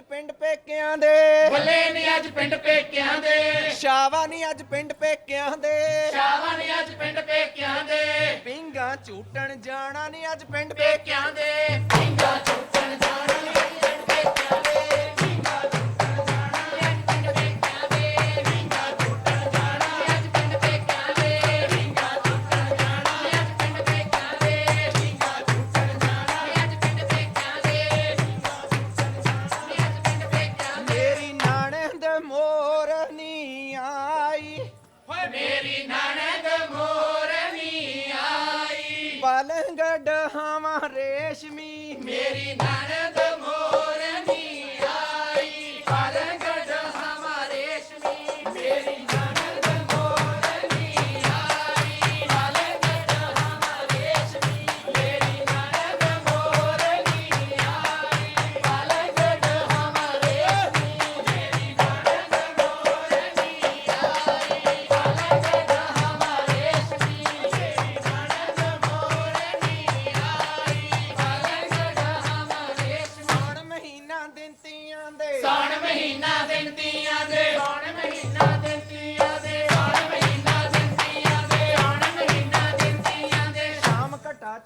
ਅੱਜ ਪਿੰਡ ਪੇਕਿਆਂ ਦੇ। ਬੱਲੇ ਨੀ ਅੱਜ ਪਿੰਡ ਪੇਕਿਆਂ ਦੇ। ਸ਼ਾਵਾ ਨਹੀਂ ਅੱਜ ਪਿੰਡ ਪੇਕਿਆਂ ਦੇ। ਸ਼ਾਵਾ ਨੀ ਅੱਜ ਪਿੰਡ ਪੇਕਿਆਂ ਦੇ। ਪਿੰਗਾ ਝੂਟਣ ਜਾਣਾ ਨਹੀਂ ਅੱਜ ਪਿੰਡ ਪੇਕਿਆਂ ਦੇ। ਮੇਰੀ ਨਣਦ ਮੋਰਨੀ ਆਈ। ਪਲੰਗ ਡਹਾਵਾਂ ਰੇਸ਼ਮੀ। ਮੇਰੀ ਨਣਦ ਮੋਰਨੀ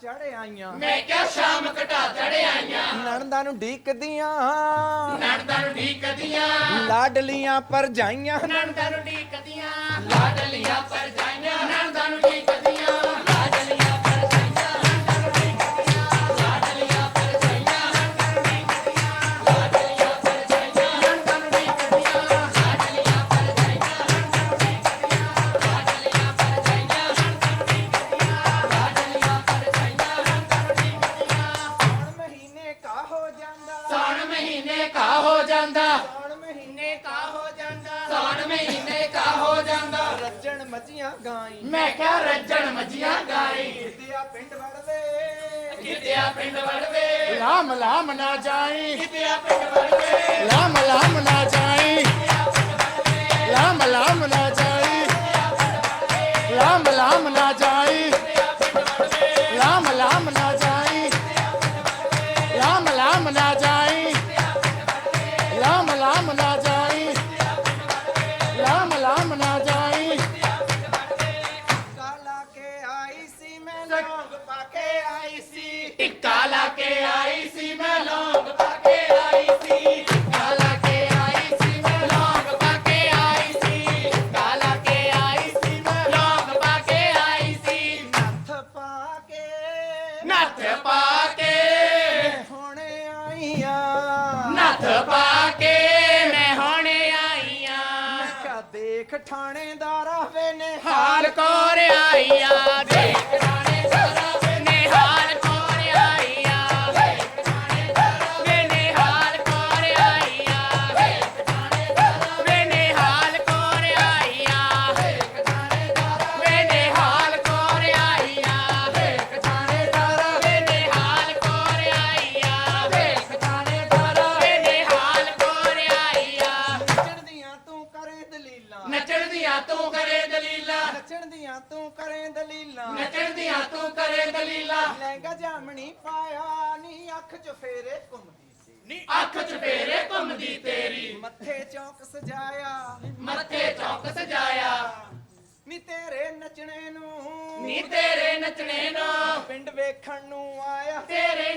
ਚੜ ਆਈਆਂ। ਮੈਂ ਕਿਹਾ ਸ਼ਾਮ ਘਟਾ ਚੜ ਆਈਆਂ। ਨਣਦਾਂ ਨੂੰ ਢੀਕਦੀਆਂ। ਨਣਦਾਂ ਨੂੰ ਢੀਕਦੀਆਂ। ਲਾਡਲੀਆਂ ਪਰਜਾਈਆਂ। ਨਣਦਾਂ ਨੂੰ ਢੀਕਦੀਆਂ। ਲਾਡਲੀਆਂ ਪਰ ਜਾਂਦਾ। ਸੌਣ ਮਹੀਨੇ ਕਾ ਹੋ ਜਾਂਦਾ। ਸੌਣ ਮਹੀਨੇ ਕਾ ਹੋ ਜਾਂਦਾ। ਰੱਜਣ ਮੱਝੀਆਂ ਗਾਈ। ਮੈਂ ਕਿਹਾ ਰੱਜਣ ਮੱਝੀਆਂ ਗਾਈ। ਕਿਤੇ ਆ ਪਿੰਡ ਵੜਵੇ। ਕਿਤਿਆ ਪਿੰਡ ਵੜਵੇ। ਲਾਮ ਲਾਮ ਨਾ ਜਾਈ। ਕਿਤਿਆ ਪਿੰਡ ਵੜਵੇ। ਲਾਮ ਲਾਮ ਨਾ ਜਾਈ। ਆਈਆਂ ਨੱਥ ਪਾ ਕੇ ਮੈਂ ਹੁਣ ਆਈਆਂ। ਮੈਂ ਕਿਹਾ ਦੇਖ ਥਾਣੇਦਾਰਾ ਵੇ ਨੇ ਹਾਲ ਕੋਰ ਆਈਆਂ। ਦੇਖ ਤੂੰ ਕਰੇ ਦਲੀਲਾਂ। ਨੱਚਣ ਦੀਆਂ ਤੂੰ ਕਰੇ ਦਲੀਲਾ। ਲਹਿੰਗਾ ਜਾਮਣੀ ਪਾਇਆ ਨੀ ਅੱਖ ਚ ਫੇਰੇ ਘੁੰਮਦੀ ਸੀ ਨੀ ਅੱਖ ਚ ਫੇਰੇ ਘੁੰਮਦੀ ਤੇਰੀ। ਮੱਥੇ ਚੌਕ ਸਜਾਇਆ। ਮੱਥੇ ਚੌਕ ਸਜਾਇਆ। ਨੀ ਤੇਰੇ ਨੱਚਣੇ ਨੂੰ। ਨੀ ਤੇਰੇ ਨੱਚਣੇ ਨੂੰ। ਪਿੰਡ ਵੇਖਣ ਨੂੰ ਆਇਆ। ਤੇਰੇ